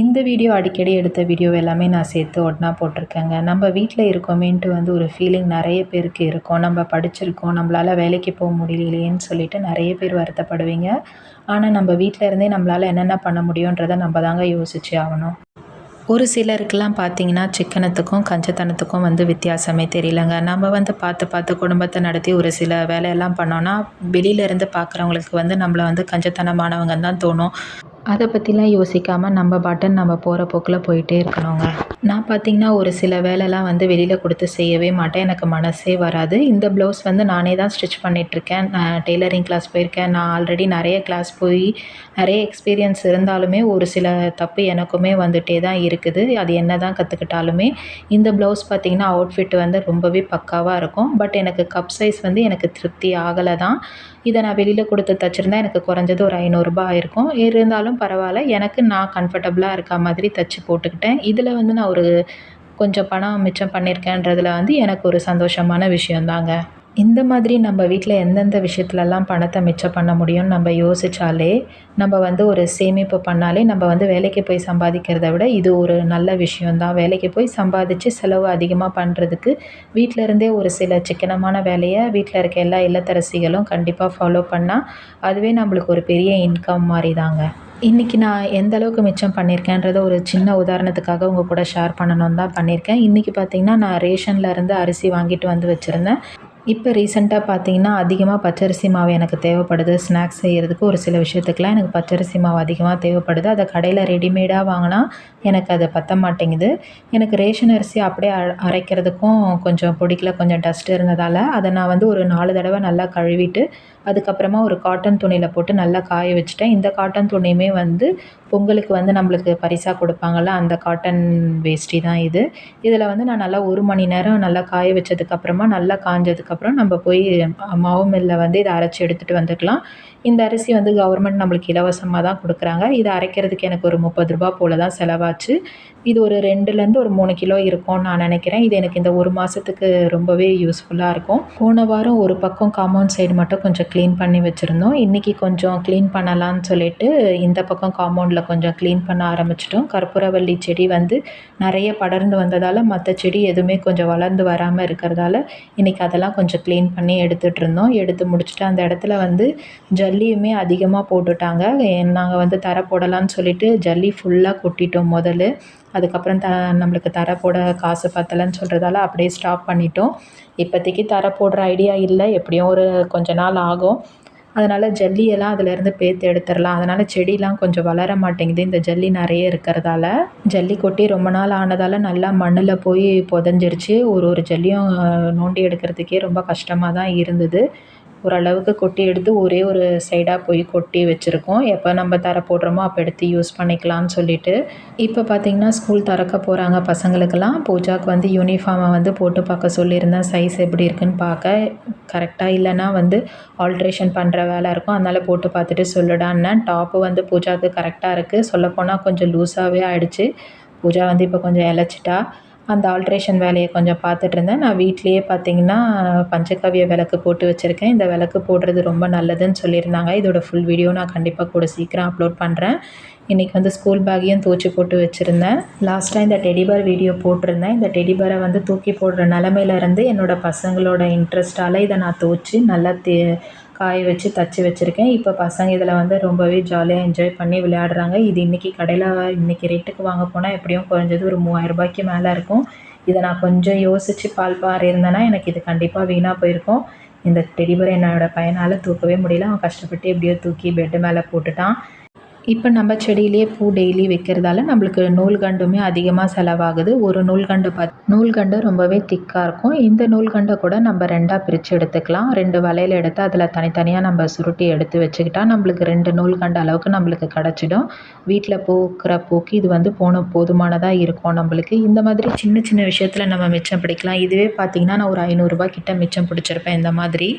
இந்த வீடியோ அடிக்கடி எடுத்த வீடியோ எல்லாமே நான் சேர்த்து ஒன்றா போட்டிருக்கேங்க. நம்ம வீட்டில் இருக்கோமேன்ட்டு வந்து ஒரு ஃபீலிங் நிறைய பேருக்கு இருக்கும். நம்ம படிச்சிருக்கோம் நம்மளால் வேலைக்கு போக முடியலையேன்னு சொல்லிட்டு நிறைய பேர் வருத்தப்படுவீங்க. ஆனால் நம்ம வீட்டில் இருந்தே நம்மளால் என்னென்ன பண்ண முடியுன்றதை நம்ம தாங்க யோசிச்சு ஆகணும். ஒரு சிலருக்கெல்லாம் பார்த்தீங்கன்னா சிக்கனத்துக்கும் கஞ்சத்தனத்துக்கும் வந்து வித்தியாசமே தெரியலங்க. நம்ம வந்து பார்த்து பார்த்து குடும்பத்தை நடத்தி ஒரு சில வேலையெல்லாம் பண்ணோன்னா வெளியிலேருந்து பார்க்குறவங்களுக்கு வந்து நம்மளை வந்து கஞ்சத்தனமானவங்க தான் தோணும். அதை பற்றிலாம் யோசிக்காமல் நம்ம பாட்டுன்னு நம்ம போகிற போக்கில் போயிட்டே இருக்கணுங்க. நான் பார்த்திங்கன்னா ஒரு சில வேலைலாம் வந்து வெளியில் கொடுத்து செய்யவே மாட்டேன். எனக்கு மனசே வராது. இந்த ப்ளவுஸ் வந்து நானே தான் ஸ்டிச் பண்ணிகிட்ருக்கேன் நான் டெய்லரிங் கிளாஸ் போயிருக்கேன். நான் ஆல்ரெடி நிறைய கிளாஸ் போய் நிறைய எக்ஸ்பீரியன்ஸ் இருந்தாலுமே ஒரு சில தப்பு எனக்குமே வந்துகிட்டே தான் இருக்குது. அது என்ன தான் கற்றுக்கிட்டாலுமே இந்த ப்ளவுஸ் பார்த்திங்கன்னா அவுட்ஃபிட் வந்து ரொம்பவே பக்காவாக இருக்கும். பட் எனக்கு கப் சைஸ் வந்து எனக்கு திருப்தி ஆகலை தான். இதை நான் வெளியில் கொடுத்து தச்சுருந்தா எனக்கு குறைஞ்சது ஒரு ஐநூறுரூபா ஆயிருக்கும். இருந்தாலும் பரவாயில்ல. எனக்கு நான் கம்ஃபர்டபுளாக இருக்க மாதிரி தச்சு போட்டுக்கிட்டேன். இதில் வந்து நான் ஒரு கொஞ்சம் பணம் மிச்சம் பண்ணியிருக்கேன்றதுல வந்து எனக்கு ஒரு சந்தோஷமான விஷயந்தாங்க. இந்த மாதிரி நம்ம வீட்டில் எந்தெந்த விஷயத்துலலாம் பணத்தை மிச்சம் பண்ண முடியும்னு நம்ம யோசித்தாலே நம்ம வந்து ஒரு சேமிப்பு பண்ணாலே நம்ம வந்து வேலைக்கு போய் சம்பாதிக்கிறத விட இது ஒரு நல்ல விஷயந்தான். வேலைக்கு போய் சம்பாதிச்சு செலவு அதிகமாக பண்ணுறதுக்கு வீட்டில் இருந்தே ஒரு சில சிக்கனமான வேலையை வீட்டில் இருக்க எல்லா இல்லத்தரசிகளும் கண்டிப்பாக ஃபாலோ பண்ணால் அதுவே நம்மளுக்கு ஒரு பெரிய இன்கம் மாதிரி தாங்க இன்றைக்கி நான் எந்த அளவுக்கு மிச்சம் பண்ணியிருக்கேன்றத ஒரு சின்ன உதாரணத்துக்காக உங்கள் கூட ஷேர் பண்ணணுன்னு தான் பண்ணியிருக்கேன் இன்றைக்கி பார்த்திங்கன்னா நான் ரேஷனில் இருந்து அரிசி வாங்கிட்டு வந்து வச்சுருந்தேன். இப்போ ரீசெண்டாக பார்த்தீங்கன்னா அதிகமாக பச்சரிசி மாவு எனக்கு தேவைப்படுது. ஸ்நாக்ஸ் செய்கிறதுக்கு ஒரு சில விஷயத்துக்குலாம் எனக்கு பச்சரிசி மாவு அதிகமாக தேவைப்படுது. அதை கடையில் ரெடிமேடாக வாங்கினா எனக்கு அது பற்ற மாட்டேங்குது. எனக்கு ரேஷன் அரிசி அப்படியே அரைக்கிறதுக்கும் கொஞ்சம் பிடிக்கல கொஞ்சம் டஸ்ட் இருந்ததால் அதை நான் வந்து ஒரு நாலு தடவை நல்லா கழுவிட்டு அதுக்கப்புறமா ஒரு காட்டன் துணியில் போட்டு நல்லா காய வச்சுட்டேன். இந்த காட்டன் துணியுமே வந்து பொங்கலுக்கு வந்து நம்மளுக்கு பரிசாக கொடுப்பாங்கள்ல அந்த காட்டன் வேஷ்டி தான் இது. இதில் வந்து நான் நல்லா ஒரு மணி நேரம் நல்லா காய வச்சதுக்கப்புறமா நல்லா காஞ்சதுக்கப்புறம் நம்ம போய் மாவு மில்லில் வந்து இதை அரைச்சி எடுத்துகிட்டு வந்துக்கலாம். இந்த அரிசி வந்து கவர்மெண்ட் நம்மளுக்கு இலவசமாக தான் கொடுக்குறாங்க. இதை அரைக்கிறதுக்கு எனக்கு ஒரு முப்பது ரூபா போல் தான் செலவாச்சு. இது ஒரு ரெண்டுலேருந்து ஒரு மூணு கிலோ இருக்கும்னு நான் நினைக்கிறேன். இது எனக்கு இந்த ஒரு மாதத்துக்கு ரொம்பவே யூஸ்ஃபுல்லாக இருக்கும். போன வாரம் ஒரு பக்கம் காம்பவுண்ட் சைடு மட்டும் கொஞ்சம் க்ளீன் பண்ணி வச்சுருந்தோம். இன்றைக்கி கொஞ்சம் க்ளீன் பண்ணலான்னு சொல்லிட்டு இந்த பக்கம் காம்பவுண்டில் கொஞ்சம் க்ளீன் பண்ண ஆரம்பிச்சிட்டோம். கற்பூரவள்ளி செடி வந்து நிறைய படர்ந்து வந்ததால் மற்ற செடி எதுவுமே கொஞ்சம் வளர்ந்து வராமல் இருக்கிறதால இன்றைக்கி அதெல்லாம் கொஞ்சம் க்ளீன் பண்ணி எடுத்துகிட்டு இருந்தோம். எடுத்து முடிச்சுட்டு அந்த இடத்துல வந்து ஜல்லியுமே அதிகமாக போட்டுட்டாங்க. நாங்கள் வந்து தர போடலான்னு சொல்லிட்டு ஜல்லி ஃபுல்லாக கொட்டிட்டோம் முதல்ல. அதுக்கப்புறம் த நம்மளுக்கு தர போட காசு பத்தலைன்னு சொல்கிறதால அப்படியே ஸ்டாப் பண்ணிட்டோம். இப்போதைக்கு தர போடுற ஐடியா இல்லை. எப்படியும் ஒரு கொஞ்ச நாள் ஆகும். அதனால் ஜல்லியெல்லாம் அதிலேருந்து பேத்து எடுத்துடலாம் அதனால் செடியெலாம் கொஞ்சம் வளர மாட்டேங்குது. இந்த ஜல்லி நிறைய இருக்கிறதால ஜல்லி கொட்டி ரொம்ப நாள் ஆனதால் நல்லா மண்ணில் போய் புதஞ்சிருச்சு. ஒரு ஒரு ஜல்லியும் நோண்டி எடுக்கிறதுக்கே ரொம்ப கஷ்டமாக தான் இருந்தது. ஓரளவுக்கு கொட்டி எடுத்து ஒரே ஒரு சைடாக போய் கொட்டி வச்சுருக்கோம். எப்போ நம்ம தர போடுறோமோ அப்போ எடுத்து யூஸ் பண்ணிக்கலாம்னு சொல்லிட்டு. இப்போ பார்த்திங்கன்னா ஸ்கூல் திறக்க போகிறாங்க பசங்களுக்கெல்லாம். பூஜாவுக்கு வந்து யூனிஃபார்மை வந்து போட்டு பார்க்க சொல்லியிருந்தேன் சைஸ் எப்படி இருக்குன்னு பார்க்க. கரெக்டாக இல்லைன்னா வந்து ஆல்ட்ரேஷன் பண்ணுற வேலை இருக்கும். அதனால் போட்டு பார்த்துட்டு சொல்லிடான்னு டாப்பு வந்து பூஜாவுக்கு கரெக்டாக இருக்குது சொல்லப்போனால் கொஞ்சம் லூஸாகவே ஆகிடுச்சு பூஜா வந்து இப்போ கொஞ்சம் இழைச்சிட்டா. அந்த ஆல்ட்ரேஷன் வேலையை கொஞ்சம் பார்த்துட்ருந்தேன் நான் வீட்லேயே பார்த்தீங்கன்னா பஞ்சகவ்ய விளக்கு போட்டு வச்சுருக்கேன். இந்த விளக்கு போடுறது ரொம்ப நல்லதுன்னு சொல்லியிருந்தாங்க. இதோட ஃபுல் வீடியோ நான் கண்டிப்பாக கூட சீக்கிரம் அப்லோட் பண்ணுறேன் இன்றைக்கி வந்து ஸ்கூல் பேக்கையும் தூச்சி போட்டு வச்சுருந்தேன். லாஸ்ட்டாக இந்த டெடிபர் வீடியோ போட்டிருந்தேன். இந்த டெடிபரை வந்து தூக்கி போடுற நிலமையிலேருந்து என்னோடய பசங்களோட இன்ட்ரெஸ்ட்டால் இதை நான் தோச்சி நல்லா தே காய வச்சு தச்சு வச்சுருக்கேன். இப்போ பசங்க இதில் வந்து ரொம்பவே ஜாலியாக என்ஜாய் பண்ணி விளையாடுறாங்க. இது இன்றைக்கி கடையில் இன்றைக்கி ரேட்டுக்கு வாங்க போனால் எப்படியும் குறைஞ்சது ஒரு மூவாயிரரூபாய்க்கு மேலே இருக்கும். இதை நான் கொஞ்சம் யோசித்து பால் பாரி இருந்தேன்னா எனக்கு இது கண்டிப்பாக வீணாக போயிருக்கும். இந்த டெடிபர் என்னோடய பையனால் தூக்கவே முடியல. அவன் கஷ்டப்பட்டு எப்படியோ தூக்கி பெட்டு மேலே போட்டுட்டான். இப்போ நம்ம செடியிலேயே பூ டெய்லி வைக்கிறதால நம்மளுக்கு நூல்கண்டுமே அதிகமாக செலவாகுது. ஒரு நூல்கண்டு பத் நூல்கண்டு ரொம்பவே திக்காக இருக்கும். இந்த நூல்கண்டை கூட நம்ம ரெண்டாக பிரித்து எடுத்துக்கலாம். ரெண்டு வலையில் எடுத்து அதில் தனித்தனியாக நம்ம சுருட்டி எடுத்து வச்சுக்கிட்டா நம்மளுக்கு ரெண்டு நூல்கண்டு அளவுக்கு நம்மளுக்கு கிடச்சிடும். வீட்டில் பூக்கிற பூக்கு இது வந்து போன போதுமானதாக இருக்கும் நம்மளுக்கு. இந்த மாதிரி சின்ன சின்ன விஷயத்தில் நம்ம மிச்சம் பிடிக்கலாம். இதுவே பார்த்திங்கன்னா நான் ஒரு ஐநூறுரூபா கிட்ட மிச்சம் பிடிச்சிருப்பேன் இந்த மாதிரி.